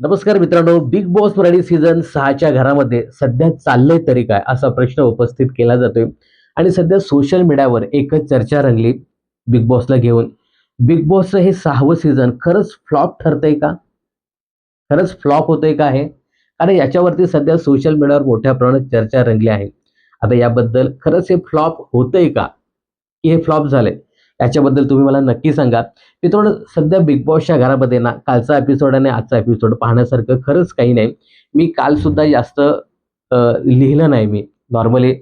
नमस्कार मित्रांनो big boss Marathi season सहाच्या घरामध्ये सध्या चाललंय तरी काय असा प्रश्न उपस्थित केला जातोय. आणि सध्या सोशल मीडियावर एकच चर्चा रंगली बिग बॉसला घेऊन. बिग बॉसचं हे सहावं सीझन खरंच फ्लॉप ठरतंय का? खरंच फ्लॉप होतंय का हे? कारण याच्यावरती सध्या सोशल मीडियावर मोठ्या प्रमाणात चर्चा रंगली आहे. आता याबद्दल खरंच हे फ्लॉप होतंय का? की हे फ्लॉप झालंय. याच्याबद्दल तुम्ही मला नक्की सांगा. मित्रांनो सध्या बिग बॉसच्या घरामध्ये ना कालचा एपिसोड आणि आजचा एपिसोड पाहण्यासारखं खरंच काही नाही. मी कालसुद्धा जास्त लिहिलं नाही मी. नॉर्मली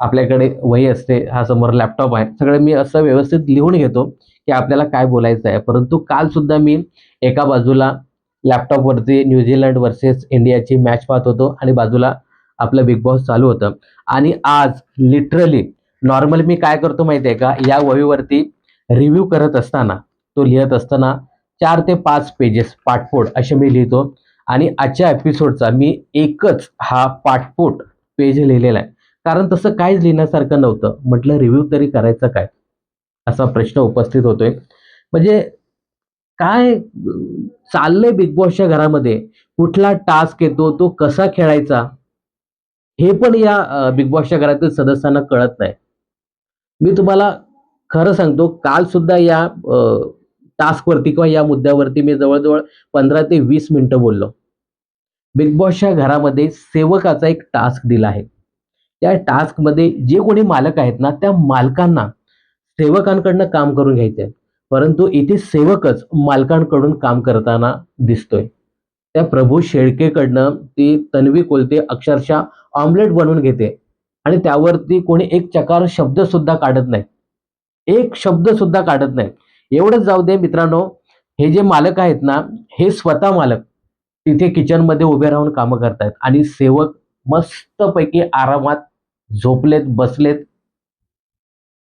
आपल्याकडे वही असते हा समोर लॅपटॉप आहे. सगळं मी असं व्यवस्थित लिहून घेतो की आपल्याला काय बोलायचं आहे. परंतु कालसुद्धा मी एका बाजूला लॅपटॉपवरती न्यूझीलंड वर्सेस इंडियाची मॅच पाहत होतो आणि बाजूला आपलं बिग बॉस चालू होतं. आणि आज लिटरली नॉर्मल मी काय करतो माहिती आहे का? या वहीवरती रिव्ह्यू करत असताना तो लिहित असताना चार ते पाच पेजेस पाठपोट असे मी लिहितो. आणि आजच्या एपिसोडचा मी एकच हा पाठपोट पेज लिहिलेला आहे. कारण तसं काहीच लिहिण्यासारखं नव्हतं. म्हटलं रिव्ह्यू तरी करायचं काय? असा प्रश्न उपस्थित होतोय. म्हणजे काय चाललंय बिग बॉसच्या घरामध्ये? कुठला टास्क येतो? तो कसा खेळायचा? हे पण या बिग बॉसच्या घरातील सदस्यांना कळत नाही. मी तुम्हाला खरं सांगतो काल सुद्धा या टास्कवरती किंवा या मुद्द्यावरती मी जवळजवळ पंधरा ते वीस मिनिटं बोललो. बिग बॉसच्या घरामध्ये सेवकाचा एक टास्क दिला आहे. त्या टास्कमध्ये जे कोणी मालक आहेत ना त्या मालकांना सेवकांकडनं काम करून घ्यायचंय. परंतु इथे सेवकच मालकांकडून काम करताना दिसतोय. त्या प्रभू शेळकेकडनं ती तन्वी कोलते अक्षरशः ऑमलेट बनवून घेते. आणि त्यावरती कोणी एक चकार शब्द सुद्धा काढत नाही. एक शब्द सुद्धा काढत नाही. एवढंच जाऊ दे मित्रांनो हे जे मालक आहेत ना हे स्वतः मालक तिथे किचनमध्ये उभे राहून कामं करतायत. आणि सेवक मस्तपैकी आरामात झोपलेत बसलेत.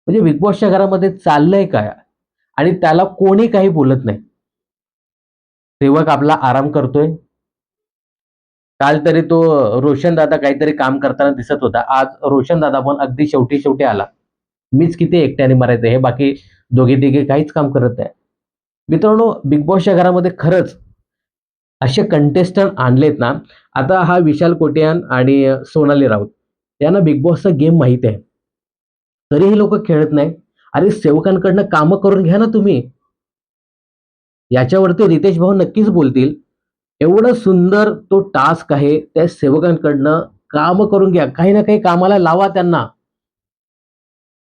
म्हणजे बिग बॉसच्या घरामध्ये चाललंय काय? आणि त्याला कोणी काही बोलत नाही. सेवक आपला आराम करतोय. काल तरी तो रोशन दादा काहीतरी काम करताना दिसत होता. आज रोशन दादा पण अगदी शेवटी शेवटी आला. मीच किती एकट्याने मरायचं? हे बाकी दोघे तिघे काहीच काम करत नाही. मित्रांनो बिग बॉसच्या घरामध्ये खरंच असे कंटेस्टंट आणलेत ना आता हा विशाल कोटियान आणि सोनाली राऊत यांना बिग बॉसचा गेम माहीत आहे. तरीही लोक खेळत नाही. अरे सेवकांकडनं कामं करून घ्या ना तुम्ही. याच्यावरती रितेश भाऊ नक्कीच बोलतील. एवढं सुंदर तो टास्क आहे त्या सेवकांकडनं काम करून घ्या. काही ना काही कामाला लावा त्यांना.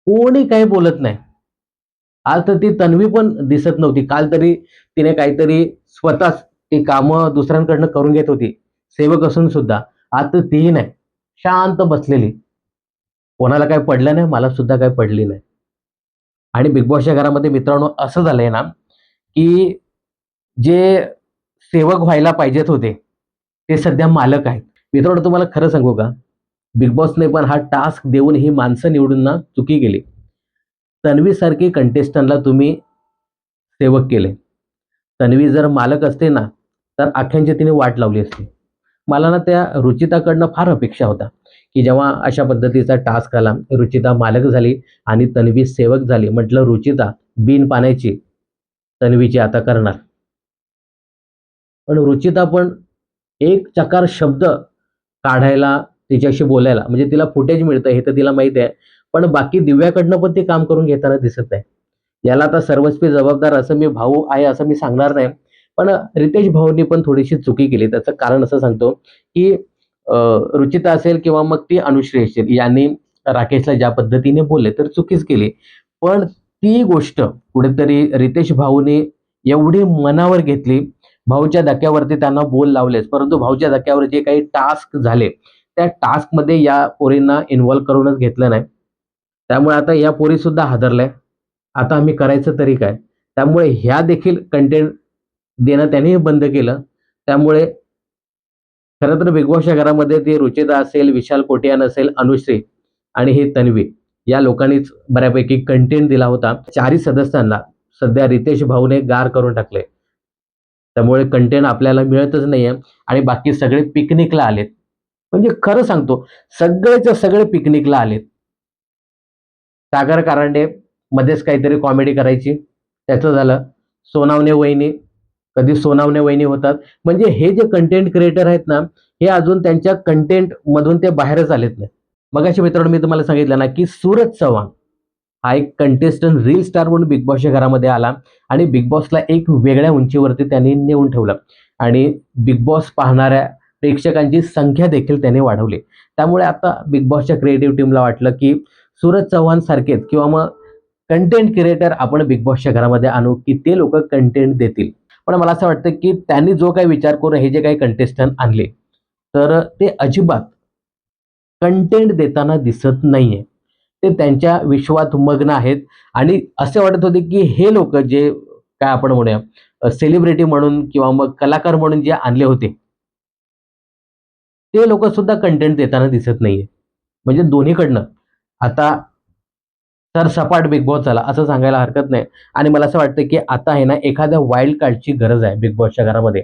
कोणी काही बोलत नाही. आज तर ती तन्वी पण दिसत नव्हती. काल तरी तिने काहीतरी स्वतःच ती कामं दुसऱ्यांकडनं करून घेत होती. सेवक असून सुद्धा. आज तर तीही नाही. शांत बसलेली. कोणाला काय पडलं नाही मला सुद्धा काय पडली नाही. आणि बिग बॉसच्या घरामध्ये मित्रांनो असं झालंय ना की जे सेवक व्हायला पाहिजेत होते. ते सध्या मालक आहेत. मित्रांनो तुम्हाला खरं सांगू का? बिग बॉसने पण हा टास्क देऊन ही माणसं निवडून ना चुकी केली. तन्वीसारखी कंटेस्टंटला तुम्ही सेवक केले. तन्वी जर मालक असते ना तर अख्यांची तिने वाट लावली असती. मला ना त्या रुचिताकडनं फार अपेक्षा होता की जेव्हा अशा पद्धतीचा टास्क आला रुचिता मालक झाली आणि तन्वी सेवक झाली म्हटलं रुचिता बिन पाण्याची तन्वीची आता करणार. पण रुचिता पण एक चकार शब्द काढायला तिच्याशी बोलायला म्हणजे तिला फुटेज मिळतं हे तर तिला माहिती आहे. पण बाकी दिव्याकडनं पण ते काम करून घेताना दिसत आहे याला आता सर्वस्वी जबाबदार असं मी भाऊ आहे असं मी सांगणार नाही. पण रितेश भाऊंनी पण थोडीशी चुकी केली. त्याचं कारण असं सांगतो की रुचिता असेल किंवा मग ती अनुश्री असेल यांनी राकेशला ज्या पद्धतीने बोलले तर चुकीच केली. पण ती गोष्ट कुठेतरी रितेश भाऊने एवढी मनावर घेतली भाऊच्या धक्क्यावरती त्यांना बोल लावलेच परंतु भाऊच्या धक्क्यावर जे काही टास्क झाले त्या टास्कमध्ये या पोरींना इन्व्हॉल्व करूनच घेतलं नाही. त्यामुळे आता या पोरी सुद्धा हादरल्या. आता आम्ही करायचं तरी काय? त्यामुळे ह्या देखील कंटेंट देणं त्यांनीही बंद केलं. त्यामुळे खरं तर बिग बॉसच्या घरामध्ये ते रुचिता असेल विशाल कोटियान असेल अनुश्री आणि हे तन्वी या लोकांनीच बऱ्यापैकी कंटेंट दिला होता. चारही सदस्यांना सध्या रितेश भाऊने गार करून टाकले. त्यामुळे कंटेंट आपल्याला मिळतच नाहीये. आणि बाकी सगळे पिकनिकला आलेत. म्हणजे खरं सांगतो सगळेच सगळे पिकनिकला आलेत. सागर कारंडे मध्येच काहीतरी कॉमेडी करायची. त्याचं झालं. सोनावणे वहिनी. कधी सोनावणे वहिनी होतात. म्हणजे हे जे कंटेंट क्रिएटर आहेत ना हे अजून त्यांच्या कंटेंट मधून ते बाहेरच आलेत नाही. मगाशी मित्रांनो मी तुम्हाला सांगितलं ना की सूरज चव्हाण. हा एक कंटेस्टंट रील स्टार म्हणून बिग बॉसच्या घरामध्ये आला आणि बिग बॉसला एक वेगळ्या उंचीवरती त्यांनी नेऊन ठेवलं. आणि बिग बॉस पाहणाऱ्या प्रेक्षकांची संख्या देखील त्याने वाढवली. त्यामुळे आता बिग बॉसच्या क्रिएटिव्ह टीमला वाटलं की सूरज चव्हाण सारखेच किंवा मग कंटेंट क्रिएटर आपण बिग बॉसच्या घरामध्ये आणू की ते लोक कंटेंट देतील. पण मला असं वाटतं की त्यांनी जो काही विचार करून हे जे काही कंटेस्टंट आणले तर ते अजिबात कंटेंट देताना दिसत नाहीये. ते त्यांच्या विश्वात मग्न आहेत. आणि असे वाटत होते की हे लोक जे काय आपण म्हणूया सेलिब्रिटी म्हणून किंवा मग कलाकार म्हणून जे आणले होते ते लोक सुद्धा कंटेंट देताना दिसत नाहीये. म्हणजे दोन्हीकडनं. आता तर सपाट बिग बॉस झाला असं सांगायला हरकत नाही. आणि मला असं वाटतं की आता आहे ना एखाद्या वाईल्ड कार्डची गरज आहे बिग बॉसच्या घरामध्ये.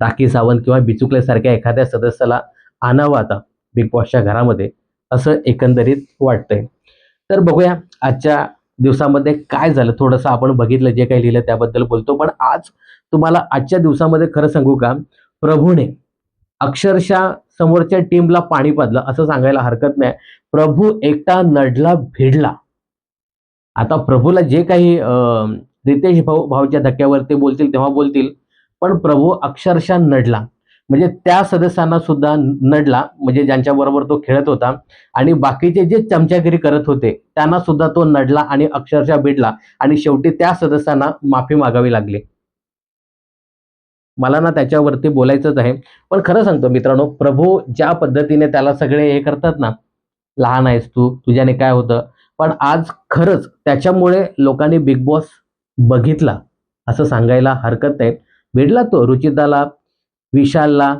राखी सावंत किंवा बिचुकल्यासारख्या एखाद्या सदस्याला आणावं आता बिग बॉसच्या घरामध्ये असं एकंदरीत वाटतंय. तर बघूया आजच्या दिवसामध्ये काय झालं. थोडंसं आपण बघितलं जे काही लिहिलं त्याबद्दल बोलतो. पण आज तुम्हाला आजच्या दिवसामध्ये खरं सांगू का? प्रभूने अक्षरशः समोरच्या टीमला पाणी पाजलं. असं सांगायला हरकत नाही. प्रभू एकटा नडला भिडला. आता प्रभूला जे काही रितेश भाऊ भाऊच्या धक्क्यावर ते बोलतील तेव्हा बोलतील. पण प्रभू अक्षरशः नडला. म्हणजे त्या सदस्यांना सुद्धा नडला म्हणजे ज्यांच्या बरोबर तो खेळत होता. आणि बाकीचे जे चमचागिरी करत होते त्यांना सुद्धा तो नडला आणि अक्षरशः भिडला. आणि शेवटी त्या सदस्यांना माफी मागावी लागली. मला ना त्याच्यावरती बोलायचंच आहे. पण खरं सांगतो मित्रांनो प्रभू ज्या पद्धतीने त्याला सगळे हे करतात ना लहान आहेस तू तुझ्याने काय होतं? पण आज खरंच त्याच्यामुळे लोकांनी बिग बॉस बघितला असं सांगायला हरकत नाही. भिडला तो रुचिताला विशालला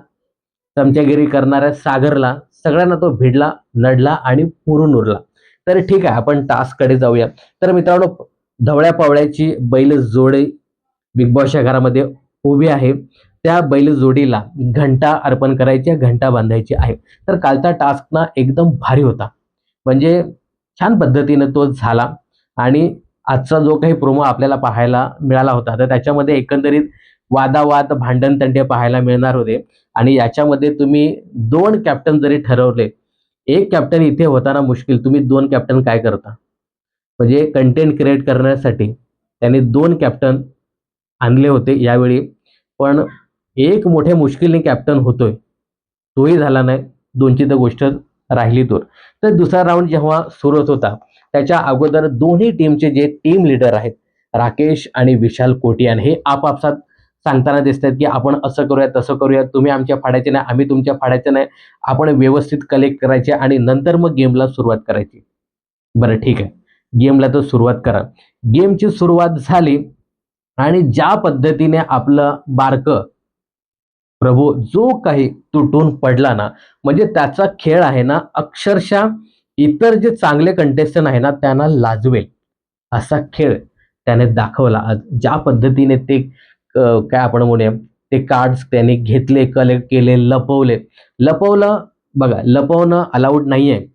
चमच्यागिरी करणाऱ्या सागरला सगळ्यांना तो भिडला नडला आणि पुरून उरला. तर ठीक आहे आपण टास्ककडे जाऊया. तर मित्रांनो धवळ्या पावळ्याची बैल जोडी बिग बॉसच्या घरामध्ये उभी आहे. त्या बैल जोडीला घंटा अर्पण करायची घंटा बांधायची आहे. तर कालचा टास्क ना एकदम भारी होता. म्हणजे छान पद्धतीनं तो झाला. आणि आजचा जो काही प्रोमो आपल्याला पाहायला मिळाला होता तर त्याच्यामध्ये एकंदरीत वादावाद भांडण तंडे पाहायला मिळणार होते. आणि याच्यामध्ये तुम्ही दोन कॅप्टन जरी ठरवले एक कॅप्टन इथे होताना मुश्किल. तुम्ही दोन कॅप्टन काय करता? म्हणजे कंटेंट क्रिएट करण्यासाठी त्यांनी दोन कॅप्टन आणले होते यावेळी. पण एक मोठ्या मुश्किलने कॅप्टन होतोय. तोही झाला नाही. दोनची तर गोष्ट राहिली दूर तर दुसरा राऊंड जेव्हा सुरू होता त्याच्या अगोदर दोन्ही टीमचे जे टीम लीडर आहेत राकेश आणि विशाल कोटियान हे आपापसात सांगताना दिसतात की आपण असं करूया तसं करूया तुम्ही आमच्या फाड्याचे नाही आम्ही तुमच्या फाड्याचे नाही. आपण व्यवस्थित कलेक्ट करायचे आणि नंतर मग गेमला सुरुवात करायची. बरं ठीक आहे. गेमला तर सुरुवात करा. गेमची सुरुवात झाली आणि ज्या पद्धतीने आपलं बारकं प्रभू जो काही तुटून पडला ना म्हणजे त्याचा खेळ आहे ना अक्षरशः इतर जे चांगले कंटेस्टंट आहे ना त्यांना लाजवेल. असा खेळ त्याने दाखवला. आज ज्या पद्धतीने ते काय आपण म्हणूया ते कार्ड्स त्याने घेतले कलेक्ट केले लपवले. लपवलं बघा लपवणं अलाउड नाही आहे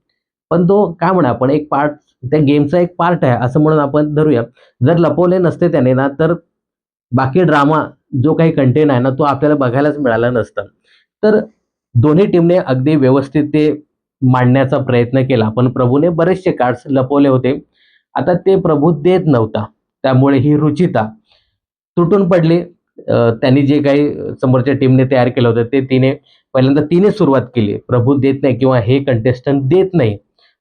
पण तो काय म्हणा आपण एक पार्ट त्या गेमचा एक पार्ट आहे असं म्हणून आपण धरूया. जर लपवले नसते त्याने ना तर बाकी ड्रामा जो काही कंटेंट आहे ना तो आपल्याला बघायलाच मिळाला नसता. तर दोन्ही टीमने अगदी व्यवस्थित ते मांडण्याचा प्रयत्न केला. पण प्रभूने बरेचसे कार्ड्स लपवले होते. आता ते प्रभू देत नव्हता. त्यामुळे ही रुचिता तुटून पडली. त्यांनी जे काही समोरच्या टीमने तयार केलं होतं ते तिने पहिल्यांदा तिने सुरुवात केली. प्रभू देत नाही किंवा हे कंटेस्टंट देत नाही.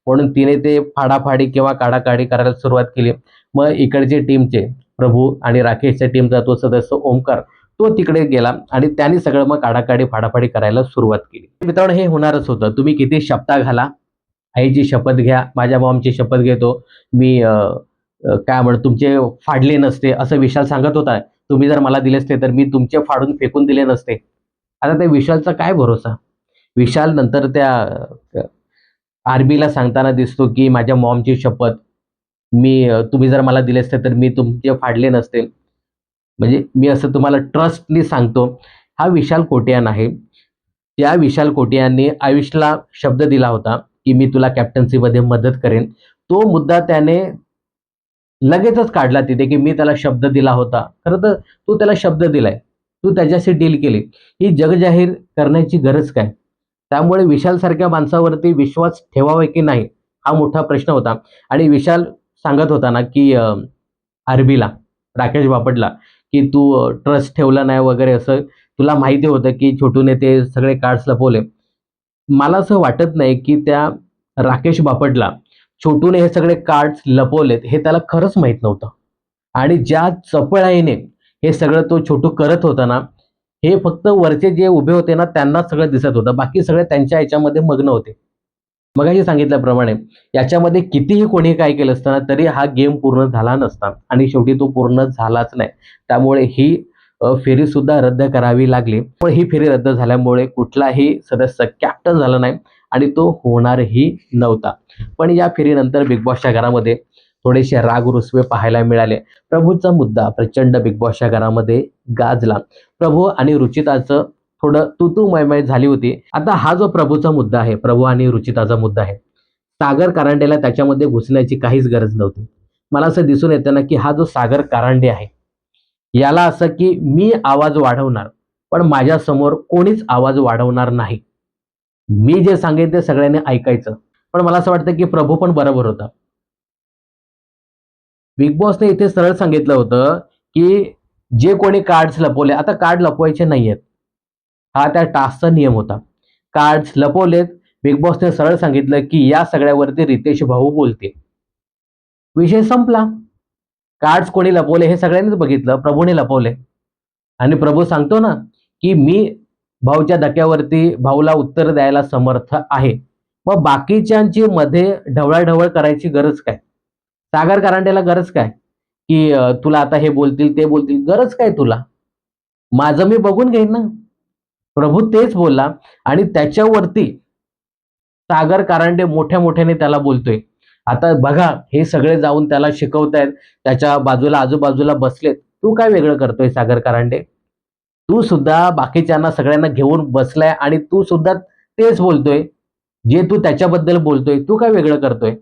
म्हणून तिने ते फाडाफाडी किंवा काढाकाढी करायला सुरुवात केली. मग इकडचे टीमचे प्रभू आणि राकेशच्या टीमचा तो सदस्य ओमकार तो तिकडे गेला आणि त्यांनी सगळं मग काढाकाडी फाडाफाडी करायला सुरुवात केली. मित्रांनो हे होणारच होतं. तुम्ही किती शपथा घाला. आईची शपथ घ्या माझ्या मॉमची शपथ घेतो. मी काय म्हण तुमचे फाडले नसते असं विशाल सांगत होता. तुम्ही जर मला दिले असते तर मी तुमचे फाडून फेकून दिले नसते. आता त्या विशालचा काय भरोसा? विशाल नंतर त्या आर्मीला सांगताना दिसतो की माझ्या मॉमची शपथ मी तुम्ही जर मला दिले असते तर मी तुमचे फाडले नसते. म्हणजे मी असं तुम्हाला ट्रस्टनी सांगतो हा विशाल कोटियान आहे. त्या विशाल कोटियानने आयुषला शब्द दिला होता की मी तुला कॅप्टन्सीमध्ये मदत करेन. तो मुद्दा त्याने लगेचच काढला तिथे की मी त्याला शब्द दिला होता. खरं तर तू त्याला शब्द दिलाय. तू त्याच्याशी डील केली. ही जगजाहीर करण्याची गरज काय? त्यामुळे विशाल सारख्या माणसावरती विश्वास ठेवावा की नाही? हा मोठा प्रश्न होता. आणि विशाल सांगत होता ना की आरबीला राकेश बापटला की तू ट्रस्ट ठेवला नाही वगैरे असं. तुला माहिती होतं की छोटूने ते सगळे कार्ड्स लपवले. मला असं वाटत नाही की त्या राकेश बापटला छोटूने हे सगळे कार्ड्स लपवलेत हे त्याला खरंच माहीत नव्हतं. आणि ज्या चपळाईने हे सगळं तो छोटू करत होता ना हे फक्त वरचे जे उभे होते ना त्यांना सगळं दिसत होतं. बाकी सगळे त्यांच्या याच्यामध्ये मग्न होते. मगाशी सांगितल्याप्रमाणे याच्यामध्ये कितीही कोणी काय केलं असताना तरी हा गेम पूर्ण झाला नसता. आणि शेवटी तो पूर्ण झालाच नाही. त्यामुळे ही फेरीसुद्धा रद्द करावी लागली. पण ही फेरी रद्द झाल्यामुळे कुठलाही सदस्य कॅप्टन झाला नाही. आणि तो होणारही नव्हता. पण या फेरीनंतर बिग बॉसच्या घरामध्ये थोडेसे राग रुसवे पाहायला मिळाले. प्रभूचा मुद्दा प्रचंड बिग बॉसच्या घरामध्ये गाजला. प्रभू आणि रुचिताचं थोडं तू तू मयमय झाली होती. आता हा जो प्रभूचा मुद्दा आहे प्रभू आणि रुचिताचा मुद्दा आहे सागर कारंडेला त्याच्यामध्ये घुसण्याची काहीच गरज नव्हती. मला असं दिसून येतं ना की हा जो सागर कारंडे आहे याला असं की मी आवाज वाढवणार पण माझ्यासमोर कोणीच आवाज वाढवणार नाही. मी जे सांगेन ते सगळ्यांनी ऐकायचं. पण मला असं वाटतं की प्रभू पण बरोबर होता. बिग बॉसने इथे सरळ सांगितलं होतं की जे कोणी कार्ड्स लपवले आता कार्ड लपवायचे नाहीयेत. हा त्या टास्कचा नियम होता. कार्ड्स लपवलेत बिग बॉसने सरळ सांगितलं की या सगळ्यावरती रितेश भाऊ बोलते विषय संपला. कार्ड्स कोणी लपवले हे सगळ्यांनीच बघितलं प्रभूने लपवले. आणि प्रभू सांगतो ना की मी भाऊच्या धक्क्यावरती भाऊला उत्तर द्यायला समर्थ आहे. मग बाकीच्यांची मध्ये ढवळाढवळ करायची गरज काय? सागर कारंडेला गरज काय? की तुला आता हे बोलतील ते बोलतील गरज काय तुला? माझं मी बघून घेईन ना. प्रभू तेच बोलला आणि त्याच्यावरती सागर कारांडे मोठ्या मोठ्याने त्याला बोलतोय. आता बघा हे सगळे जाऊन त्याला शिकवतायत त्याच्या बाजूला आजूबाजूला बसलेत. तू काय वेगळं करतोय सागर कारांडे? तू सुद्धा बाकीच्यांना सगळ्यांना घेऊन बसलाय आणि तू सुद्धा तेच बोलतोय जे तू त्याच्याबद्दल बोलतोय तू काय वेगळं करतोय?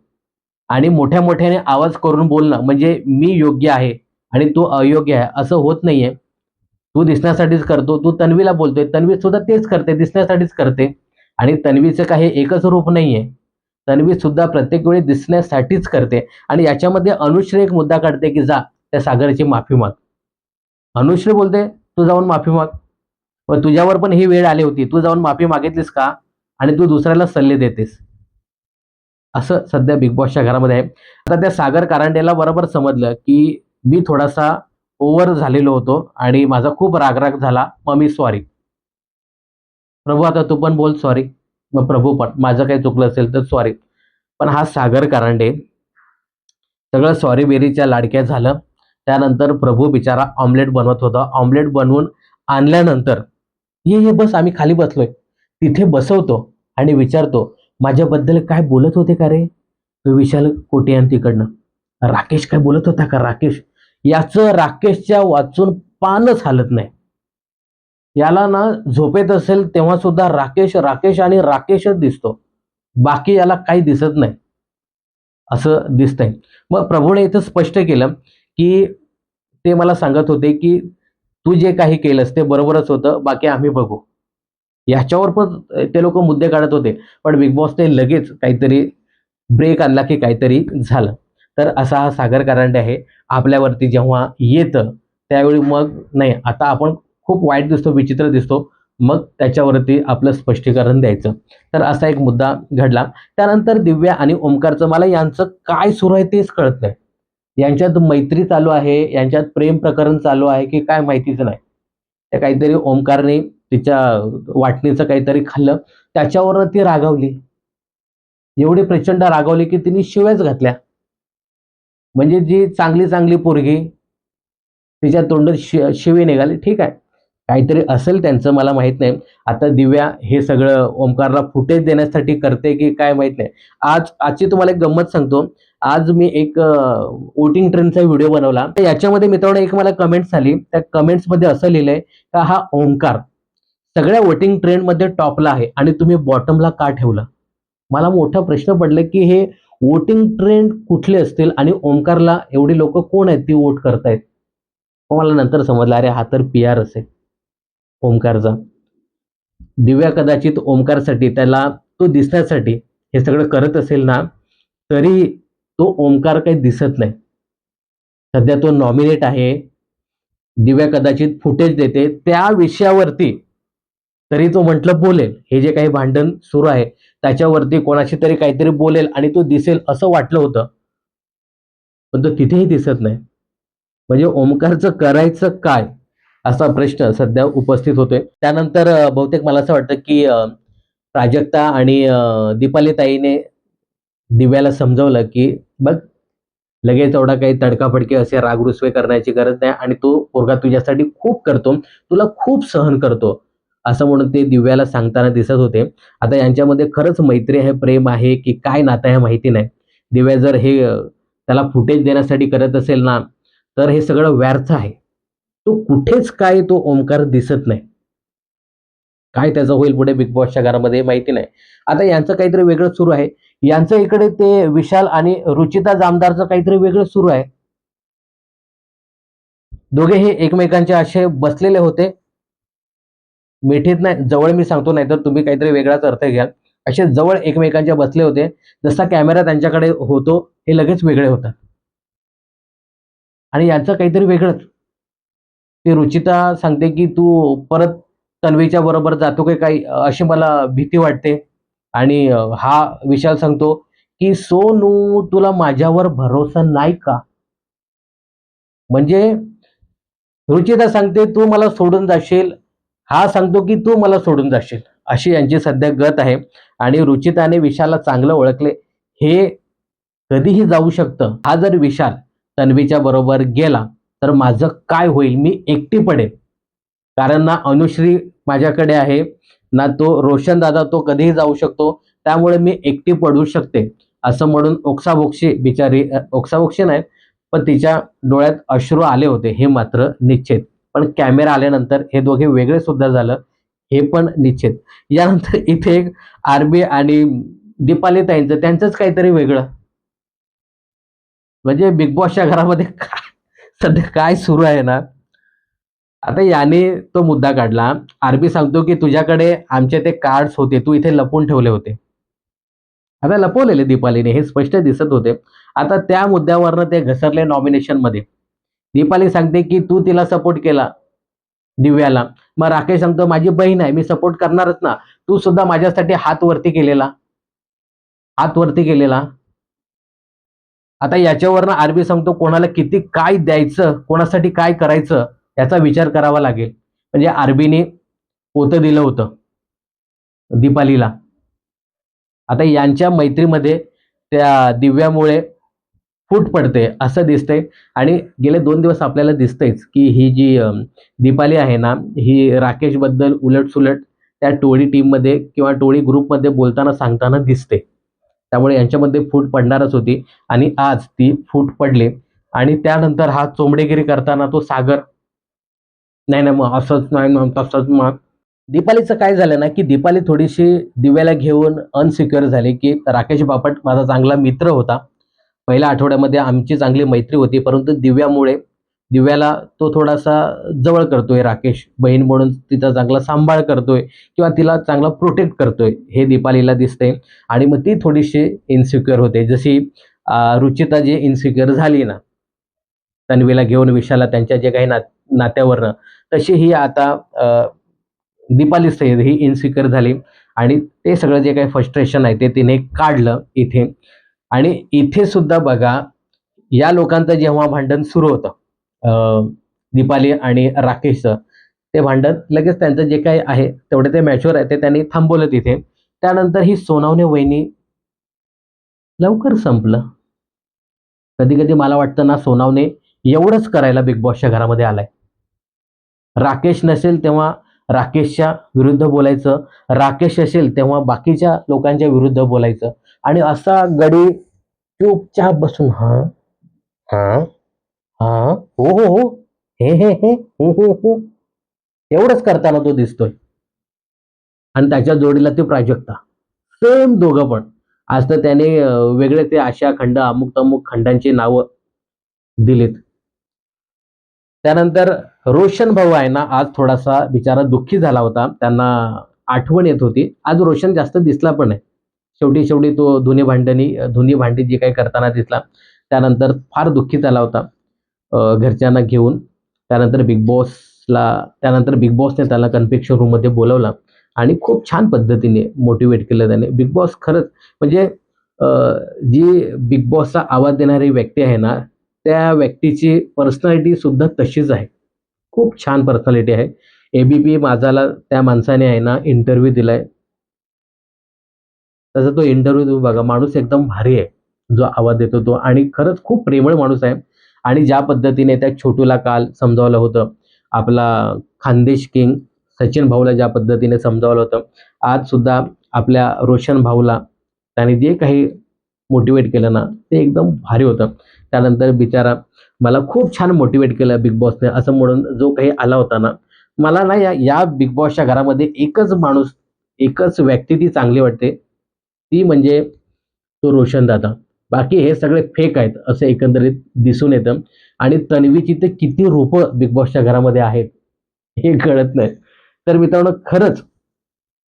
आणि मोठ्या मोठ्याने आवाज करून बोलणं म्हणजे मी योग्य आहे आणि तू अयोग्य आहे असं होत नाहीये. तू दिसण्यासाठीच करतो तू तन्वीला बोलतोय तन्वी सुद्धा तेच करते दिसण्यासाठीच करते. आणि तन्वीचं काही एकच रूप नाहीये. तन्वी सुद्धा प्रत्येक वेळी दिसण्यासाठीच करते. आणि याच्यामध्ये अनुश्री एक मुद्दा काढते की जा त्या सागरची माफी माग. अनुश्री बोलते तू जाऊन माफी माग. व तुझ्यावर पण ही वेळ आली होती. तू जाऊन माफी मागितलीस का? आणि तू दुसऱ्याला सल्ले देतेस. असं सध्या बिग बॉसच्या घरामध्ये आहे. आता त्या सागर कारंडेला बरोबर समजलं की मी थोडासा ओव्हर झालेलो होतो आणि माझा खूप रागराग झाला. मग मी सॉरी प्रभू आता तू पण बोल सॉरी मग प्रभू पण. माझं काही चुकलं असेल तर सॉरी पण हा सागर कारंडे सगळं सॉरी बेरीच्या लाडक्या झालं. त्यानंतर प्रभू बिचारा ऑमलेट बनवत होता. ऑमलेट बनवून आणल्यानंतर ये ये बस आम्ही खाली बसलोय. तिथे बसवतो आणि विचारतो माझ्याबद्दल काय बोलत होते का रे? विशाल कोटियान तिकडनं राकेश काय बोलत होता का राकेश? याचं राकेशच्या वाचून पानच हालत नाही. याला ना झोपेत असेल तेव्हा सुद्धा राकेश राकेश आणि राकेशच दिसतो. बाकी याला काही दिसत नाही. असं दिसतंय. मग प्रभूने इथं स्पष्ट केलं की ते मला सांगत होते की तू जे काही केलंस ते बरोबरच होतं बाकी आम्ही बघू. याच्यावर पण ते लोक मुद्दे काढत होते पण बिग बॉसने लगेच काहीतरी ब्रेक आणला की काहीतरी झालं. तर असा हा सागर कारंडे आहे. आपल्यावरती जेव्हा येतं त्यावेळी मग नाही आता आपण खूप वाईट दिसतो विचित्र दिसतो मग त्याच्यावरती आपलं स्पष्टीकरण द्यायचं. तर असा एक मुद्दा घडला. त्यानंतर दिव्या आणि ओमकारचं मला यांचं काय सुरू आहे तेच कळत नाही. यांच्यात मैत्री चालू आहे यांच्यात प्रेम प्रकरण चालू आहे की काय माहितीच नाही. त्या काहीतरी ओमकारने तिच्या वाटणीचं काहीतरी खाल्लं त्याच्यावर ती रागावली. एवढी प्रचंड रागावली की तिने शिव्याच घातल्या. म्हणजे जी चांगली चांगली पोरगी तिच्या तोंडात शि शिवी निघाली ठीक आहे. काहीतरी असेल त्यांचं मला माहीत नाही. आता दिव्या हे सगळं ओमकारला फुटेज देण्यासाठी करते की काय माहीत नाही. आज आजची तुम्हाला एक गंमत सांगतो. आज मी एक वोटिंग ट्रेनचा व्हिडिओ बनवला. तर याच्यामध्ये मित्रांनो एक मला कमेंट्स आली. त्या कमेंट्समध्ये असं लिहिलंय का हा ओंकार सगळ्या वोटिंग ट्रेंडमध्ये टॉपला आहे आणि तुम्ही बॉटमला का ठेवला? मला मोठा प्रश्न पडला की हे वोटिंग ट्रेंड कुठले असतील आणि ओमकारला एवढी लोक कोण आहेत ती वोट करतायत? मला नंतर समजलं अरे हा तर पी आर असेल ओंकारचा. दिव्या कदाचित ओमकारसाठी त्याला तो दिसण्यासाठी हे सगळं करत असेल ना तरी तो ओमकार काही दिसत नाही. सध्या तो नॉमिनेट आहे. दिव्या कदाचित फुटेज देते. त्या विषयावरती तरी तो म्हटलं बोलेल. हे जे काही भांडण सुरू आहे त्याच्यावरती कोणाशी तरी काहीतरी बोलेल आणि तो दिसेल असं वाटलं होतं. पण तो तिथेही दिसत नाही. म्हणजे ओमकारचं करायचं काय असा प्रश्न सध्या उपस्थित होतोय. त्यानंतर बहुतेक मला असं वाटतं की प्राजक्ता आणि दीपालीताईने दीपाली ताईने दिव्याला समजवलं की बघ. लगेच एवढा काही तडकाफडकी असे राग रुसवे करण्याची गरज नाही आणि तो पोरगा तुझ्यासाठी खूप करतो तुला खूप सहन करतो असं म्हणून ते दिव्याला सांगताना दिसत होते. आता यांच्यामध्ये खरंच मैत्री आहे प्रेम आहे की काय नातं आहे माहिती नाही. दिव्या जर हे त्याला फुटेज देण्यासाठी करत असेल ना तर हे सगळं व्यर्थ आहे. तो कुठेच काय तो ओंकार दिसत नाही. काय त्याचं होईल पुढे बिग बॉसच्या घरामध्ये माहिती नाही. आता यांचं काहीतरी वेगळं सुरू आहे. यांचं इकडे ते विशाल आणि रुचिता जामदारचं काहीतरी वेगळं सुरू आहे. दोघे हे एकमेकांचे असे बसलेले होते. मिठीत नाही जवळ मी सांगतो नाही तर तुम्ही काहीतरी वेगळाच अर्थ घ्याल. असे जवळ एकमेकांच्या बसले होते जसा कॅमेरा त्यांच्याकडे होतो हे लगेच वेगळे होतात. आणि यांचं काहीतरी वेगळंच. ती रुचिता सांगते की तू परत तन्वीच्या बरोबर जातो की काही अशी मला भीती वाटते. आणि हा विशाल सांगतो की सोनू तुला माझ्यावर भरोसा नाही का? म्हणजे रुचिता सांगते तू मला सोडून जाशील. हा सांगतो की तू मला सोडून जाशील. अशी यांची सध्या गत आहे. आणि रुचिताने विशालला चांगलं ओळखले. हे कधीही जाऊ शकतं. हा जर विशाल तन्वीच्या बरोबर गेला तर माझं काय होईल? मी एकटी पडेल कारण ना अनुश्री माझ्याकडे आहे. ना तो रोशन दादा तो कधीही जाऊ शकतो. त्यामुळे मी एकटी पडू शकते. असं म्हणून ओक्साबोक्षी बिचारी ओक्साबोक्षी नाही पण तिच्या डोळ्यात अश्रू आले होते हे मात्र निश्चित. पण कॅमेरा आल्यानंतर हे दोघे वेगळे सुद्धा झालं हे पण निश्चित. यानंतर इथे एक आरबी आणि दीपाली ताईंचं त्यांचंच काहीतरी वेगळं. म्हणजे बिग बॉसच्या घरामध्ये काय सध्या काय सुरू आहे ना? आता याने तो मुद्दा काढला. आरबी सांगतो की तुझ्याकडे आमचे ते कार्ड्स होते तू इथे लपून ठेवले होते. आता लपवलेले दीपालीने हे स्पष्ट दिसत होते. आता त्या मुद्द्यावरनं ते घसरले नॉमिनेशनमध्ये. दीपाली सांगते की तू तिला सपोर्ट केला दिव्याला. मग राकेश सांगतो माझी बहीण आहे मी सपोर्ट करणारच ना. तू सुद्धा माझ्यासाठी हात वरती केलेला. हात वरती केलेला. आता याच्यावरनं आरबी सांगतो कोणाला किती काय द्यायचं कोणासाठी काय करायचं याचा विचार करावा लागेल. म्हणजे आरबीने पोतं दिलं होतं. दीपालीला. आता यांच्या मैत्रीमध्ये त्या दिव्यामुळे फूट पडते असं दिसतंय. आणि गेले दोन दिवस आपल्याला दिसतंयच की ही जी दीपाली आहे ना ही राकेशबद्दल उलटसुलट त्या टोळी टीममध्ये किंवा टोळी ग्रुपमध्ये बोलताना सांगताना दिसते. त्यामुळे यांच्यामध्ये फूट पडणारच होती. आणि आज ती फूट पडली. आणि त्यानंतर हा चोंबडेगिरी करताना तो सागर नाही नाही मग असंच नाही मग तसंच मग. दीपालीचं काय झालं ना की दीपाली थोडीशी दिव्याला घेऊन अनसिक्युअर झाली की राकेश बापट माझा चांगला मित्र होता. पहिल्या आठवड्यामध्ये आमची चांगली मैत्री होती परंतु दिव्यामुळे दिव्याला तो थोडासा जवळ करतोय राकेश. बहीण म्हणून तिचा चांगला सांभाळ करतोय किंवा तिला चांगला प्रोटेक्ट करतोय हे दीपालीला दिसते आणि मग ती थोडीशी इन्सिक्युअर होते जशी रुचिता जी इन्सिक्युअर झाली ना तन्वीला घेऊन विशाला त्यांच्या जे काही ना नात्यावरनं. तशी ही आता अं, दीपाली सैद ही इनसिक्युअर झाली आणि ते सगळं जे काही फ्रस्ट्रेशन आहे ते तिने काढलं इथे. आणि इथे सुद्धा बघा या लोकांचं जेव्हा भांडण सुरू होतं दीपाली आणि राकेशचं ते भांडण लगेच त्यांचं जे काही आहे तेवढे ते मॅच्युअर आहे ते त्यांनी थांबवलं तिथे. त्यानंतर ही सोनावणे वहिनी लवकर संपलं. कधी कधी मला वाटतं ना सोनावणे एवढंच करायला बिग बॉसच्या घरामध्ये आलाय. राकेश नसेल तेव्हा राकेशच्या विरुद्ध बोलायचं. राकेश असेल तेव्हा बाकीच्या लोकांच्या विरुद्ध बोलायचं. आणि असा गडी चुपचाप बसून हा हा हा हो हो हो हे हे हे हो हो हो एवढंच करताना तो दिसतोय. आणि त्याच्या जोडीला ती प्राजक्ता. सेम दोघं पण. आज तर त्याने वेगळे ते आशा खंड अमुक तमुक खंडांची नावं दिलीत. त्यानंतर रोशन भाऊ आहे ना आज थोडासा बिचारा दुःखी झाला होता. त्यांना आठवण येत होती. आज रोशन जास्त दिसला पण नाही. शेवटी शेवटी तो धुनी भांडणी धुनी भांडी जी काही करताना दिसला त्यानंतर फार दुःखी झाला होता. घरच्यांना घेऊन. त्यानंतर बिग बॉसला त्यानंतर बिग बॉसने त्याला कन्फेक्शन रूममध्ये बोलवला आणि खूप छान पद्धतीने मोटिवेट केलं त्याने. बिग बॉस खरंच म्हणजे जी बिग बॉसचा आवाज देणारी व्यक्ती आहे ना त्या व्यक्तीची पर्सनॅलिटी सुद्धा तशीच आहे. खूप छान पर्सनॅलिटी आहे. एबीपी माझाला त्या माणसाने आहे ना इंटरव्ह्यू दिलाय. त्याचा तो इंटरव्ह्यू तुम्ही बघा माणूस एकदम भारी आहे. जो आवाज देतो तो आणि खरंच खूप प्रेमळ माणूस आहे. आणि ज्या पद्धतीने त्या छोटूला काल समजावलं होतं आपला खानदेश किंग सचिन भाऊला ज्या पद्धतीने समजावलं होतं आज सुद्धा आपल्या रोशन भाऊला त्याने जे काही मोटिवेट केलं ना ते एकदम भारी होतं. त्यानंतर बिचारा मला खूप छान मोटिवेट केलं बिग बॉसने असं म्हणून जो काही आला होता ना मला ना या या बिग बॉसच्या घरामध्ये एकच माणूस एकच व्यक्ती ती चांगली वाटते. ती म्हणजे तो रोशन दादा. बाकी हे सगळे फेक आहेत असं एकंदरीत दिसून येतं. आणि तन्वीची ते किती रूपं बिग बॉसच्या घरामध्ये आहेत हे कळत नाही. तर मित्रांनो खरंच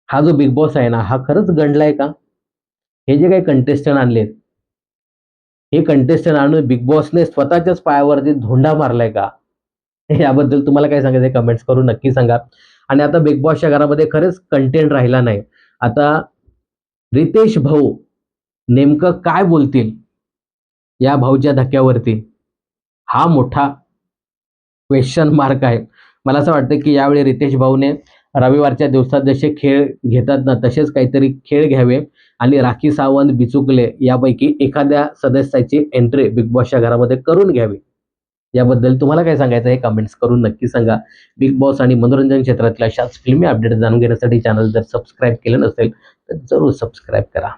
हा जो बिग बॉस आहे ना हा खरंच गंडलाय का? हे जे काही कंटेस्टंट आणलेत हे कंटेस्टंट आणून बिग बॉसने स्वतःच्याच पायावरती धोंडा मारलाय का? याबद्दल तुम्हाला काय सांगायचं कमेंट्स करून नक्की सांगा. आणि आता बिग बॉसच्या घरामध्ये खरंच कंटेंट राहिला नाही. आता रितेश भाऊ नेमकं काय बोलतील या भाऊच्या धक्क्यावरती? हा मोठा क्वेश्चन मार्क आहे. मला असं वाटतं की यावेळी रितेश भाऊने रविवारच्या दिवसात जसे खेळ घेतात ना तसेच काहीतरी खेळ घ्यावे आणि राखी सावंत बिचुकले यापैकी एखाद्या सदस्याची एंट्री बिग बॉसच्या घरामध्ये करून घ्यावी. याबद्दल तुम्हाला काय सांगायचं हे कमेंट्स करून नक्की सांगा. बिग बॉस आणि मनोरंजन क्षेत्रातल्या अशाच फिल्मी अपडेट जाणून घेण्यासाठी चॅनल जर सबस्क्राईब केलं नसेल तर जरूर सबस्क्राईब करा.